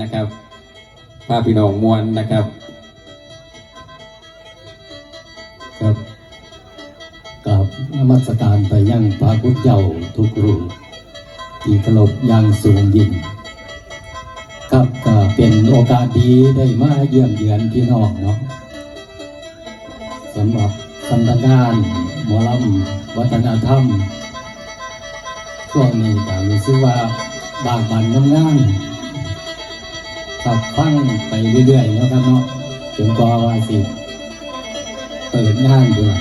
นะครับพาพี่น้องมวลนะครับครับกับนมัสการไปยังพระพุทธเจ้าทุกรูปที่เคารพอยังสูงยิ่งครับก็เป็นโอกาสดีได้มาเยี่ยมเยือนพี่น้องเนาะสำหรับสำนักงานหมอลำวัฒนธรรมช่วงนี้ก็รู้สึกว่าบางบันน้ำงาน ขับฟังไปเรื่อยๆนะครับเนาะจนกว่าว่าสิเปิดงานด้วย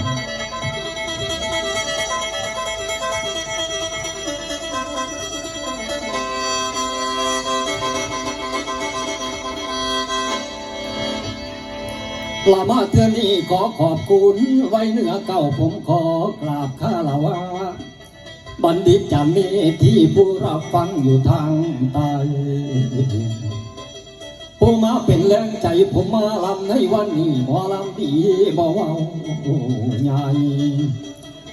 ลามาเทือนี้ขอขอบคุณไว้เหนือเก่าผมขอกราบคารวะบัณฑิตจะมีที่ผู้รับฟังอยู่ทางใต้ ผู้มาเป็นแรงใจผมมาลำในวันนี้หมอลำดีบ่เว้าใหญ่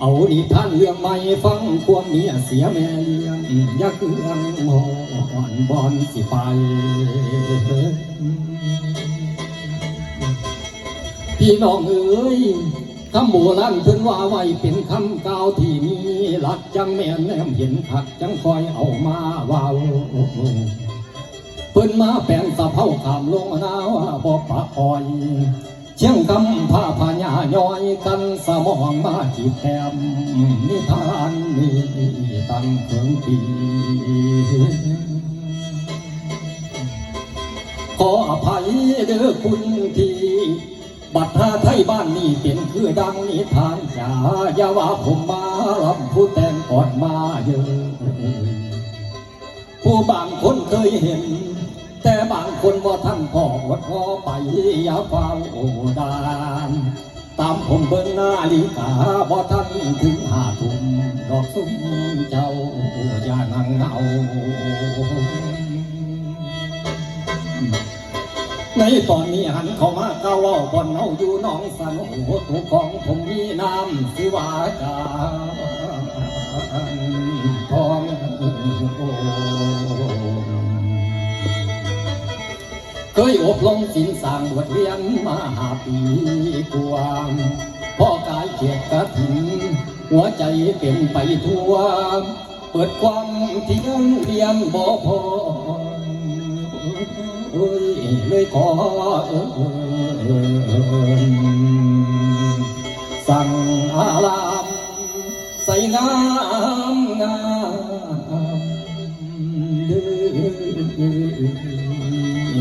เอานิท่านเรื่องใหม่ฟังความเมียเสียแม่เลี้ยงยักเรื่องหมอนบอนสิไปพี่น้องเอ๋ยคำโบราณเพิ่นว่าไว้เป็นคำกล่าวที่มีหลักจังแม่นแนมเห็นขัดจังคอยเอามาว่า เพิ่นมาแปลงสะเพ้าขามลงนาวบ่ปะอ่อย เชียงคำผ้าพญาย้อยกันสมองมาจีบแถมนิทานนี้ตั้งเพิ่งปีขออภัยเด้อคุณที่บัตรท่าไทยบ้านนี้เป็นคือดังนิทานจ๋าอย่าว่าผมมาลำผู้แต่งก่อนมาเยอะผู้บางคนเคยเห็น แต่บางคนว่าท่านพ่ออดพอไปอย่าฟังโอดานตามผมเบิ่งหน้าลิกาบ่ท่านถึงหาทุ่มดอกซุ้มเจ้าอย่านั่งเงาในตอนนี้หันเข้ามาเก้าเล่าบนเอาอยู่น้องสันโอ้ถูของผมมีน้ำสิวาจาทอง เคยอบรมสินสร้างบทเรียนมาหาปีกวางพ่อกายเขียดกระถิ่นหัวใจเป็นไปทั่ว เปิดความเที่ยงเรียนบ่พอเอ้ยเลยขอเอิสั่งอารามใส่งามงามเด้อ